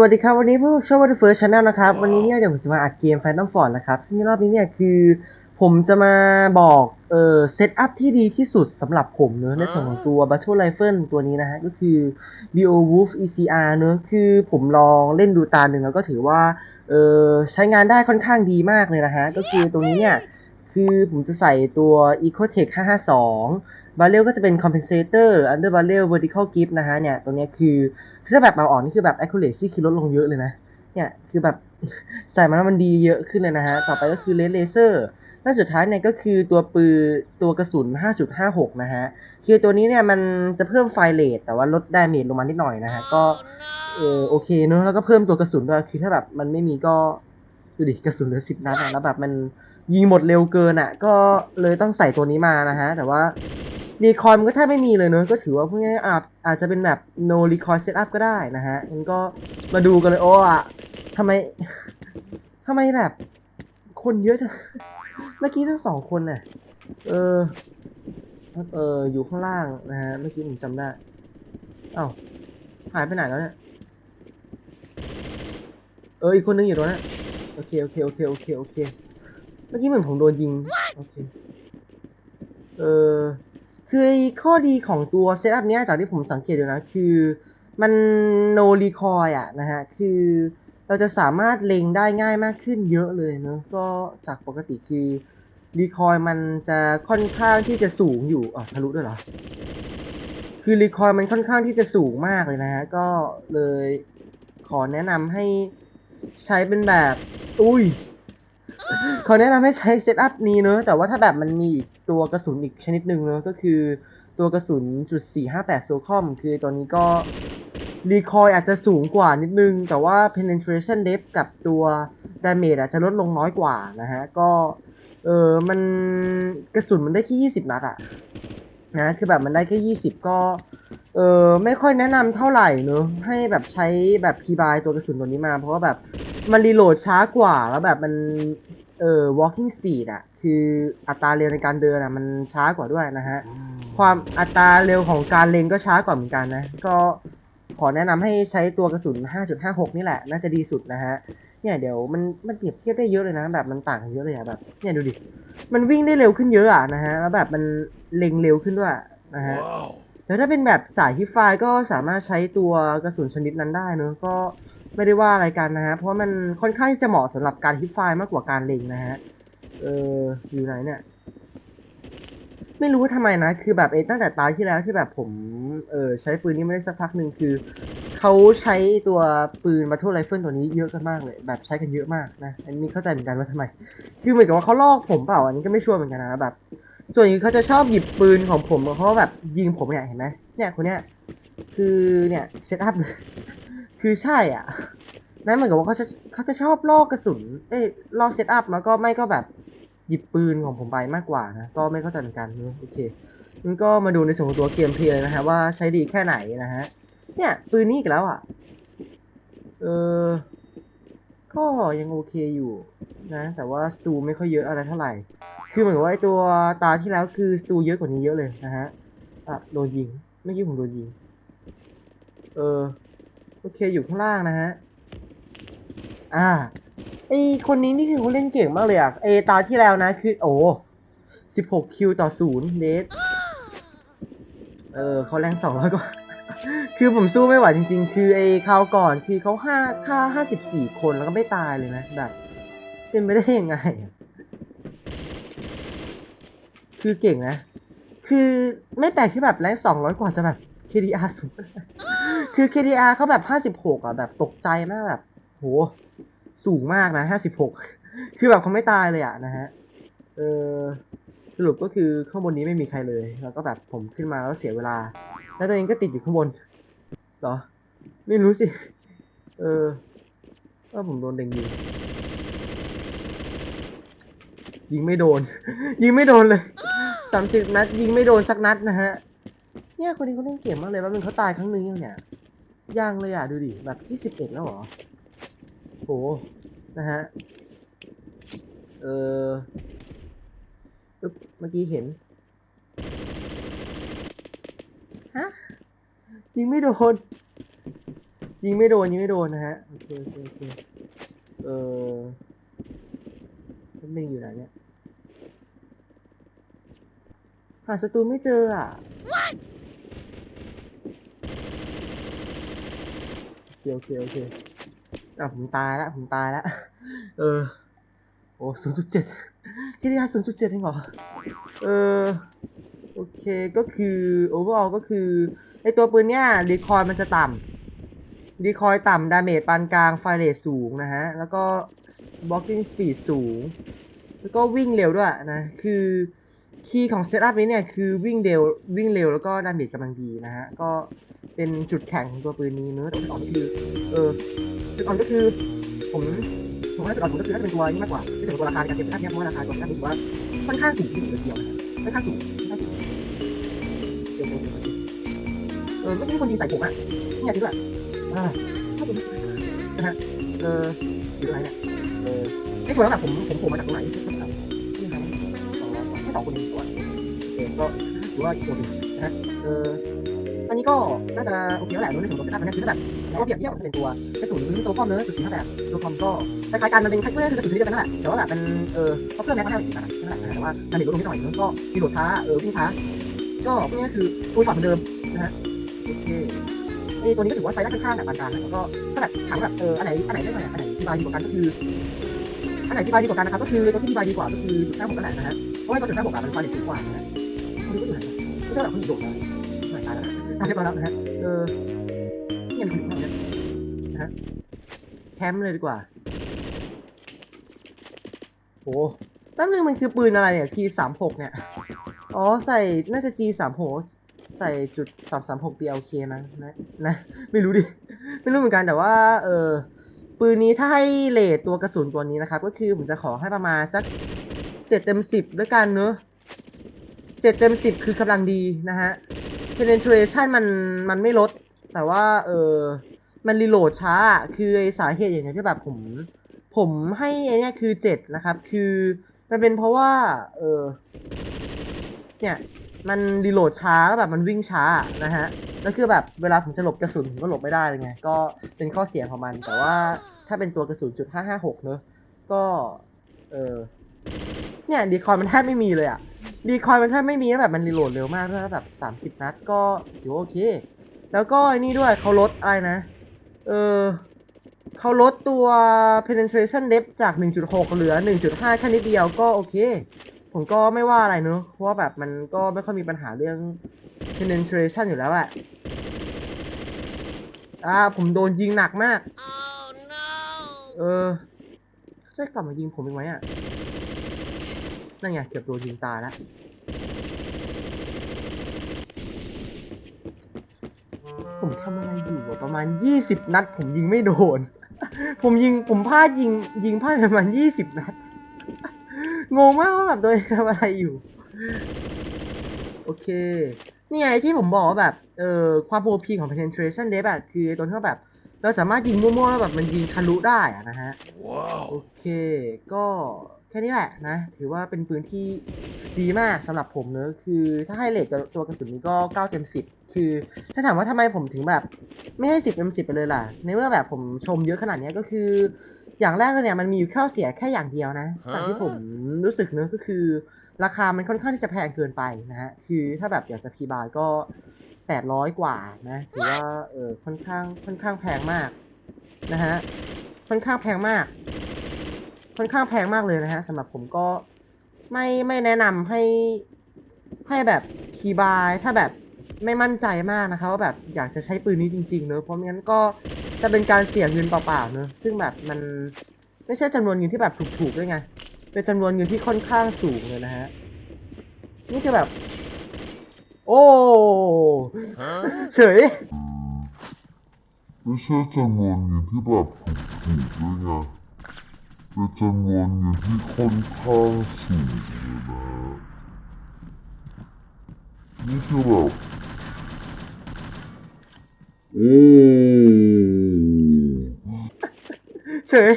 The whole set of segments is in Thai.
วัสดีครับ วันนี้พวกช่องวันเฟิร์สชาแนลนะครับ วันนี้เนี่ยเดี๋ยวผมจะมาอัดเกมแฟนตอมฟอร์ดนะครับซึ่งในรอบนี้เนี่ยคือ ผมจะมาบอกเออเซตอัพที่ดีที่สุดสำหรับผมเนอะในส่วนของตัว Battle Rifle ตัวนี้นะฮะ ก็คือ Beowulf ECR เนอะคือผมลองเล่นดูตาหนึ่งแล้วก็ถือว่าเออใช้งานได้ค่อนข้างดีมากเลยนะฮะ ก็คือตรงนี้เนี่ย คือผมจะใส่ตัว Ecotech 552 b a r r e l ก็จะเป็น compensator under barrel vertical grip นะฮะเนี่ยตรงนี้คือคือถ้าแบบเอาออกนี่คือแบบ accuracy คือลดลงเยอะเลยนะ เนี่ยคือแบบใส่มาแล้วมันดีเยอะขึ้นเลยนะฮะ ต่อไปก็คือ red laser และสุดท้ายเนี่ยก็คือตัวปืนตัวกระสุน 5.56 นะฮะ คือตัวนี้เนี่ยมันจะเพิ่มไฟเรทแต่ว่าลดดาเมจลงมานิดหน่อยนะฮะ ก็เออโอเคเนอะแล้วก็เพิ่มตัวกระสุนด้วยคือถ้าแบบมันไม่มีก็ดูดิกระสุนเหลือสิบนัดอะแล้วแบบมัน ยิงหมดเร็วเกินอะก็เลยต้องใส่ตัวนี้มานะฮะ แต่ว่ารีคอยมันก็แทบไม่มีเลยเนอะก็ถือว่าพวกนี้อาจอาจจะเป็นแบบ no recoil setup ก็ได้นะฮะงั้นก็มาดูกันเลย โอ้อะทำไมทำไมแบบ คนเยอะจัง เมื่อกี้ทั้งสองคนน่ะ เออ เออ อยู่ข้างล่างนะฮะ เมื่อกี้ผมจำได้ เอ้า หายไปไหนแล้วเนี่ย เออ อีกคนนึงอยู่ตรงนั้นโอเค โอเค โอเค โอเค โอเค เมื่อกี้เหมือนผมโดนยิง โอเค เออคือข้อดีของตัวเซตอัพเนี้ยจากที่ผมสังเกตดูนะ คือมัน no recoil อะนะฮะ คือเราจะสามารถเล็งได้ง่ายมากขึ้นเยอะเลยเนอะก็จากปกติคือ recoil มันจะค่อนข้างที่จะสูงอยู่อะทะลุด้วยเหรอ คือ recoil มันค่อนข้างที่จะสูงมากเลยนะฮะ ก็เลยขอแนะนำให้ใช้เป็นแบบ อุ้ย ขอแนะนำให้ใช้เซตอัพนี้เนอะแต่ว่าถ้าแบบมันมีอีกตัวกระสุนอีกชนิดหนึ่งเนอะก็คือตัวกระสุนจุด458โซคอมคือตัวนี้ก็รีคอยอาจจะสูงกว่านิดนึง แต่ว่า penetration depth กับตัว damage อาจจะลดลงน้อยกว่านะฮะ ก็ เออมันกระสุนมันได้แค่ 20 นัดอะนะ คือแบบมันได้แค่ 20 ก็ เออไม่ค่อยแนะนำเท่าไหร่เนอะให้แบบใช้แบบพีบายตัวกระสุนตัวนี้มา เพราะว่าแบบ มันรีโหลดช้ากว่าแล้วแบบมันเอ่อ walking speed อะคืออัตราเร็วในการเดินอะมันช้ากว่าด้วยนะฮะ ความอัตราเร็วของการเล็งก็ช้ากว่าเหมือนกันนะ ก็ขอแนะนำให้ใช้ตัวกระสุน 5.56 นี่แหละ น่าจะดีสุดนะฮะ เนี่ยเดี๋ยวมันมันเปรียบเทียบได้เยอะเลยนะ แบบมันต่างกันเยอะเลยอะแบบ เนี่ยดูดิ มันวิ่งได้เร็วขึ้นเยอะอะนะฮะ แล้วแบบมันเล็งเร็วขึ้นด้วยนะฮะ แล้วถ้าเป็นแบบสายฮิปไฟล์ก็สามารถใช้ตัวกระสุนชนิดนั้นได้เนอะก็ ไม่ได้ว่าอะไรกันนะฮะ เพราะว่ามันค่อนข้างที่จะเหมาะสำหรับการฮิปไฟล์มากกว่าการเล็งนะฮะ เอออยู่ไหนเนี่ย ไม่รู้ว่าทำไมนะ คือแบบเอตั้งแต่ตาที่แล้วที่แบบผม เออใช้ปืนนี้ไม่ได้สักพักหนึ่งคือ เขาใช้ตัวปืน Battle Rifle ตัวนี้เยอะกันมากเลย แบบใช้กันเยอะมากนะ อันนี้เข้าใจเหมือนกันว่าทำไม คือเหมือนกับว่าเขาลอกผมเปล่า อันนี้ก็ไม่ชัวร์เหมือนกันนะแบบ ส่วนใหญ่เขาจะชอบหยิบปืนของผมเพราะว่าแบบยิงผมเนี่ยเห็นไหมเนี่ยคนเนี้ย คือเนี่ยเซตอัพ คือใช่อะ นั่นเหมือนกับว่าเขาจะเขาจะชอบลอกกระสุน เอ้ยลอกเซตอัพแล้วก็ไม่ก็แบบหยิบปืนของผมไปมากกว่านะ ก็ไม่เข้าใจเหมือนกันโอเคงั้นก็มาดูในส่วนของตัวเกมเพลย์เลยนะฮะว่าใช้ดีแค่ไหนนะฮะ เนี่ย ปืนนี้อีกแล้วอะ เออ ก็ยังโอเคอยู่นะ แต่ว่าสตูไม่ค่อยเยอะอะไรเท่าไหร่ คือเหมือนกับว่าไอตัวตาที่แล้วคือสตูเยอะกว่านี้เยอะเลยนะฮะ อะโดนยิง ไม่อกี้ผมโดนยิง เออ โอเคอยู่ข้างล่างนะฮะ อ่าไอคนนี้นี่คือเขาเล่นเก่งมากเลยอะไอตาที่แล้วนะคือ โอ้สิบหกคิวต่อศูนย์เดสเออเขาแรงสองร้อยกว่าคือผมสู้ไม่ไหวจริง ๆ คือไอ้คราวก่อนคือเขาห้าฆ่าห้าสิบสี่คนแล้วก็ไม่ตายเลยนะแบบเป็นไปได้ยังไง คือเก่งนะ คือไม่แปลกที่แบบแรงสองร้อยกว่าจะแบบ KDR สูง คือ KDR เขาแบบห้าสิบหกอะแบบตกใจมากแบบ โห สูงมากนะห้าสิบหกคือแบบเขาไม่ตายเลยอะนะฮะ เออสรุปก็คือข้างบนนี้ไม่มีใครเลย แล้วก็แบบผมขึ้นมาแล้วเสียเวลา แล้วตัวเองก็ติดอยู่ข้างบนเหรอ ไม่รู้สิ เออว่าผมโดนเด็งยิงยิงไม่โดน ยิงไม่โดนเลยสามสิบนัด ยิงไม่โดนสักนัดนะฮะ เนี่ยคนนี้เขาเล่นเก่งมากเลยว่ามันเขาตายครั้งนึงเนี่ย ยังเลยอะ ดูดิ แบบยี่สิบเอ็ดแล้วเหรอโหนะฮะ เออปึ๊บเมื่อกี้เห็น ฮะ ยิงไม่โดน ยิงไม่โดน ยิงไม่โดนนะฮะ โอเคโอเคโอเคเออแป๊บนึงอยู่ไหนเนี่ย หาศัตรูไม่เจออะโอเค โอเค โอเค อะ ผมตายล้วผมตายล้วเออ โอ้ศูนย์จุดเจ็ดที่นี่ศูนย์จุดเจ็ดเองเหรอ เออ โอเค ก็คือ overall ก็คือ ไอตัวปืนเนี้ยรีคอยมันจะต่ำดีคอยต่ำดาเมจปานกลาง ไฟเรทสูงนะฮะ แล้วก็ blocking speed สูง แล้วก็วิ่งเร็วด้วยนะ คือคีย์ของเซตอัพนี้เนี่ยคือวิ่งเร็ววิ่งเร็วแล้วก็ดาเมจกำลังดีนะฮะ ก็ เป็นจุดแข็งของตัวปืนนี้เนอะแต่จุดอ่อนก็คือ เออจุดอ่อนก็คือ ผมผมว่าจุดอ่อนผมก็คือน่าจะเป็นตัวนี้มากกว่าที่สุดตัวราคาในการเก็บเซตอัพเนี่ยเพราะว่าราคาตัวเซตอัพถือว่าค่อนข้างสูงที่สุดเลยทีเดียวนะฮะค่อนข้างสูงค่อนข้างสูงเดี๋ยวๆๆเออเมื่อกี้มีคนยิงใส่ผมอะเนี่ยจริงด้วยอ่าถ้าเป็นนะฮะเอออยู่อะไรเนี่ยเออไอ้ส่วนแบบผมผมผล่มาจากตรงไหนที่เขาถามนี่ครับสองแค่สองคนเองตัวเออก็ถือว่าอีกตัวหนึงนะฮะเออ นนี้ก็น่าจะโอเคแล้วแหละรู้ในส่วนของเซตอัพนะคือแบบเราเปรียบเทียบกับเป็นตัวกระสุนโซคอมเนอะจุดสี่ห้าแบบโซคอมก็คล้ายๆกันมันเป็นคล้ายๆคือกระสุนที่เดียวกันนั่นแหละแต่ว่าแบบเป็นเออเขาเพิ่มแม็กซ์มาให้สิบนัดนั่นแหละแต่ว่าดาเมจลดลงนิดหน่อยนึงก็รีโหลดช้าเออวิ่งช้า ก็พวกนี้คือตัวช็อตเหมือนเดิมนะฮะโอเคไอ้ตัวนี้ก็ถือว่าใช้ได้ค่อนข้างแบบปานกลางแล้วก็ถ้าแบบถามแบบเอออันไหนอันไหนได้ไหมอันไหนที่บายดีกว่ากันก็คืออันไหนที่บายดีกว่ากันนะครับก็คือตัวที่บายดีกว่าก็คือจุดห้าหกนั่นแหละนะฮะเพราะว่าตัวจุดห้าหกอะมันความเร็วสูงกว่านะฮะคนนี้ก็อยู่ไหนไม่ใช่แบบคนหนีโดดนะ ไม่ตายแล้วนะตายเรียบร้อยแล้วนะฮะเออนี่มันอยู่ตรงนี้นะฮะแคมป์เลยดีกว่าโอ้แป๊บนึงมันคือปืนอะไรเนี่ยทีสามหกเนี่ย อ๋อใส่น่าจะ G สามหกใส่จุดสามสามหก BLK มั้งนะนะ ไม่รู้ดิ ไม่รู้เหมือนกันแต่ว่า เออปืนนี้ถ้าให้เลทตัวกระสุนตัวนี้นะครับ ก็คือผมจะขอให้ประมาณสักเจ็ดเต็มสิบด้วยกันเนอะเจ็ดเต็มสิบคือกำลังดีนะฮะ penetration มันมันไม่ลด แต่ว่าเออมันรีโหลดช้า คือไอสาเหตุอย่างเนี้ยที่แบบผม ผมให้ไอเนี่ยคือเจ็ดนะครับ คือมันเป็นเพราะว่า เออเนี่ยมันรีโหลดช้าแล้วแบบมันวิ่งช้านะฮะแล้วคือแบบเวลาผมจะหลบกระสุนผมก็หลบไม่ได้เลยไง ก็เป็นข้อเสียของมัน แต่ว่าถ้าเป็นตัวกระสุนจุดห้าห้าหกเนอะก็ เออเนี่ยดีคอยมันแทบไม่มีเลยอะ ดีคอยมันแทบไม่มีแล้วแบบมันรีโหลดเร็วมากด้วยแล้วแบบสามสิบนัดก็ถือว่าโอเค แล้วก็ไอ้นี่ด้วยเขาลดอะไรนะ เออเขาลดตัว penetration depth จาก 1.6 เหลือ 1.5 แค่นิดเดียวก็โอเค ผมก็ไม่ว่าอะไรเนอะเพราะว่าแบบมันก็ไม่ค่อยมีปัญหาเรื่อง penetration อยู่แล้วอะอ่าผมโดนยิงหนักมาก Oh no! เออจะกลับมายิงผมอีกไหมอะ นั่นไงเกือบโดนยิงตายแล้วผมทำอะไรอยู่อะประมาณยี่สิบนัด ผมยิงไม่โดน ผมยิงผมพลาดยิง ยิงพลาดประมาณยี่สิบนัด งงมากว่าแบบโดนทำอะไรอยู่ โอเค นี่ไงที่ผมบอกว่าแบบ เอ่อ ความโอพีของ penetration depth อะคือตัวที่ว่าแบบ เราสามารถยิงมั่วๆแล้วแบบมันยิงทะลุได้อะนะฮะ Wow! โอเค ก็ แค่นี้แหละนะ ถือว่าเป็นปืนที่ดีมากสำหรับผมเนอะคือถ้าให้เลทกับตัวกระสุนนี้ก็9เต็ม10 คือ ถ้าถามว่าทำไมผมถึงแบบ ไม่ให้10เต็ม10 ไปเลยล่ะ ในเมื่อแบบผมชมเยอะขนาดเนี้ยก็คือ อย่างแรกเลยเนี่ยมันมีอยู่ข้อเสียแค่อย่างเดียวนะจากที่ผมรู้สึกเนอะก็คือ ราคามันค่อนข้างที่จะแพงเกินไปนะฮะคือถ้าแบบอยากจะพีบายก็800 กว่านะถือว่าเออค่อนข้างค่อนข้างแพงมากนะฮะค่อนข้างแพงมาก ค่อนข้างแพงมากเลยนะฮะสำหรับผมก็ไม่ไม่แนะนำให้ให้แบบคีย์บายถ้าแบบไม่มั่นใจมากนะคะว่าแบบอยากจะใช้ปืนนี้จริงๆเนอะเพราะไม่งั้นก็จะเป็นการเสียเงินเปล่าๆเนอะซึ่งแบบมันไม่ใช่จำนวนเงินที่แบบถูกๆด้วยไงเป็นจำนวนเงินที่ค่อนข้างสูงเลยนะฮะนี่คือแบบ โอ้ Huh? เฉยไม่ใช่จำนวนเงินที่แบบถูกๆด้วยไง เป็นจำนวนเงินที่ค่อนข้างสูงเลยนะนี่คือแบบโอ้เฉย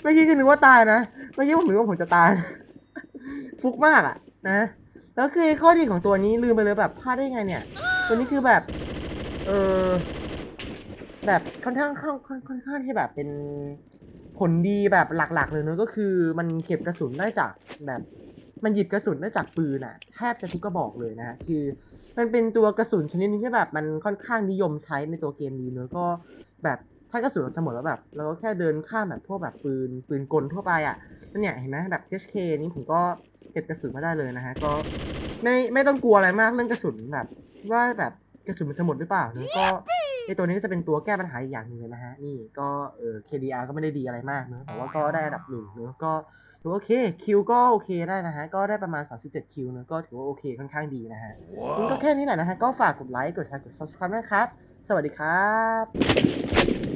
เมื่อกี้ก็นึกว่าตายนะเมื่อกี้ผมนึกว่าผมจะตายฟุกมากอะนะแล้วคือข้อดีของตัวนี้ลืมไปเลยแบบพลาดได้ไงเนี่ย ตัวนี้คือแบบ เออแบบค่อนข้างค่อนค่อนข้างที่แบบเป็น ผลดีแบบหลักๆ เลยเนอะก็คือมันเก็บกระสุนได้จากแบบมันหยิบกระสุนได้จากปืนอะแทบจะทุกกระบอกเลยนะฮะคือ มันเป็นตัวกระสุนชนิดนึงที่แบบมันค่อนข้างนิยมใช้ในตัวเกมนี้เนอะก็แบบถ้ากระสุนเราจะหมดแล้วแบบเราก็แค่เดินข้ามแบบพวกแบบปืนปืนกลทั่วไปอะนั่นเนี่ยเห็นไหมแบบ HK นี้ผมก็เก็บกระสุนมาได้เลยนะฮะก็ไม่ไม่ต้องกลัวอะไรมากเรื่องกระสุนแบบ ว่าแบบกระสุนมันจะหมดหรือเปล่าเนอะก็ ไอตัวนี้ก็จะเป็นตัวแก้ปัญหาอีกอย่างหนึ่งเลยนะฮะ นี่ก็เออ KDR ก็ไม่ได้ดีอะไรมากเนอะแต่ว่าก็ได้อันดับหนึ่งเนอะก็ถือว่าโอเคคิวก็โอเคได้นะฮะ ก็ได้ประมาณ 37 คิวเนอะก็ถือว่าโอเคค่อนข้างดีนะฮะนี่ก็แค่นี้แหละนะฮะ ก็ฝากกดไลค์ กดแชร์ กด subscribe นะครับ สวัสดีครับ